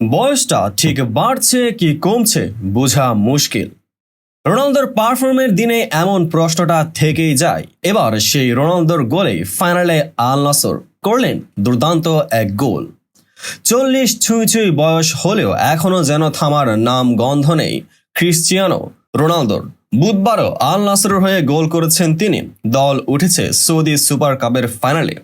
বয়সটা ঠিক বাড়ছে কি কমছে বোঝা মুশকিল। রোনালদোর পারফর্মের দিনে এমন প্রশ্নটা থেকেই যায়। এবার সেই রোনালদোর গোলে ফাইনালে আল নাসর করলেন দুর্দান্ত এক গোল। চল্লিশ ছুঁই ছুঁই বয়স হলেও এখনও যেন থামার নাম গন্ধ নেই। ক্রিশ্চিয়ানো রোনালদোর। বুধবারও আল নাসরের হয়ে গোল করেছেন তিনি। দল উঠেছে সৌদি সুপার কাপের ফাইনালে।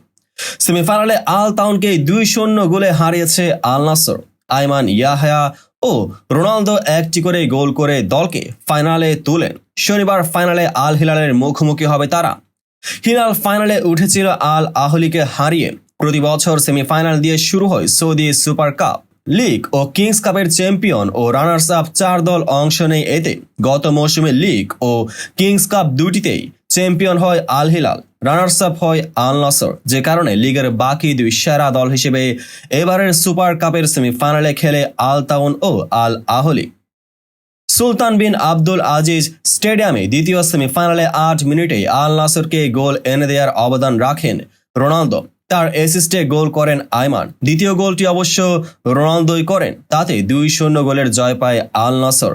সেমিফাইনালে আল তাউনকে দুই শূন্য গোলে হারিয়েছে আল নাসর আইমান ইয়াহায়া ও রোনালদো একটি করে গোল করে দলকে ফাইনালে তুলেন। শনিবার ফাইনালে আল হিলালের মুখোমুখি হবে তারা। হিলাল ফাইনালে উঠেছিল আল আহলিকে হারিয়ে প্রতি বছর সেমিফাইনাল দিয়ে শুরু হয় সৌদি সুপার কাপ। লিগ ও কিংস কাপের চ্যাম্পিয়ন ও রানার্স আপ চার দল অংশ নেয় এতে। গত মৌসুমে লিগ ও কিংস কাপ দুটিতেই চ্যাম্পিয়ন হয় আল হিলাল রানার্স আপ হয় আল নাসর, যে কারণে লিগের বাকি দুই সেরা দল হিসেবে এবারের সুপার কাপের সেমিফাইনালে খেলে আল তাউন ও আল আহলি। সুলতান বিন আব্দুল আজিজ স্টেডিয়ামে দ্বিতীয় সেমিফাইনালে আট মিনিটে আল নাসরকে গোল এনে দেওয়ার অবদান রাখেন রোনালদো। তার অ্যাসিস্টে গোল করেন আয়মান। দ্বিতীয় গোলটি অবশ্য রোনালদোই করেন তাতে দুই শূন্য গোলের জয় পায় আল নাসর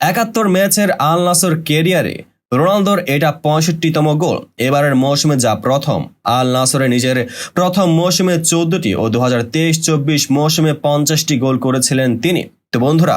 একাত্তর ম্যাচের আল নাসর কেরিয়ারে রোনালদোর এটা পঁয়ষট্টিতম গোল। এবারের মৌসুমে যা প্রথম আল নাসরে নিজের প্রথম মৌসুমে চোদ্দটি ও দু হাজার তেইশ চব্বিশ মৌসুমে পঞ্চাশটি গোল করেছিলেন তিনি। তো বন্ধুরা